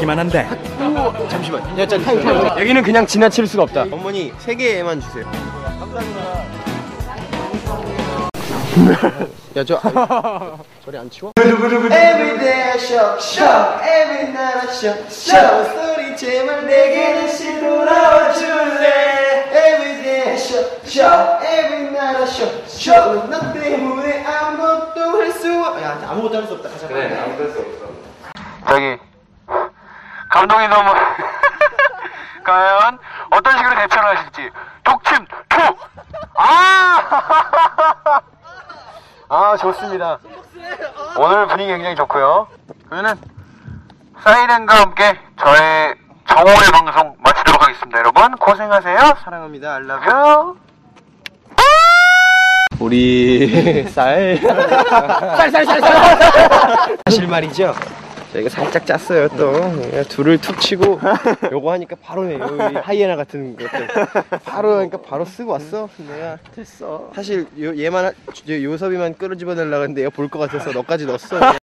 듣기만 한데. 잠시만. 야, 자, 타임, 타임. 여기는 그냥 지나칠 수가 없다. 어머니 세 개만 주세요. 야, 저 저리 안 치워? Everyday shock shock. Every night shock shock. 소리 제발 내게 다시 돌아와 줄래? Everyday shock shock. Every night shock shock. 너 때문에 아무것도 할 수 없... 야 아무것도 할 수 없다. 가자. 그래 아무것도 할 수 없어. 저기 감독이 너무 과연 어떤 식으로 대처를 하실지. 독침 투! 아! 아 좋습니다. 오늘 분위기 굉장히 좋고요. 그러면은 사이렌과 함께 저의 정오의 방송 마치도록 하겠습니다. 여러분 고생하세요. 사랑합니다. I love you. 우리 쌀. 사실 말이죠 저희가 살짝 짰어요 또. 둘을 툭 치고 요거 하니까 바로 해 여기 하이에나 같은 것들. 바로 하니까 바로 쓰고 왔어 내가 됐어. 사실 요, 얘만 하- 요, 요섭이만 끌어집어 내려고 했는데 얘가 볼 것 같아서 너까지 넣었어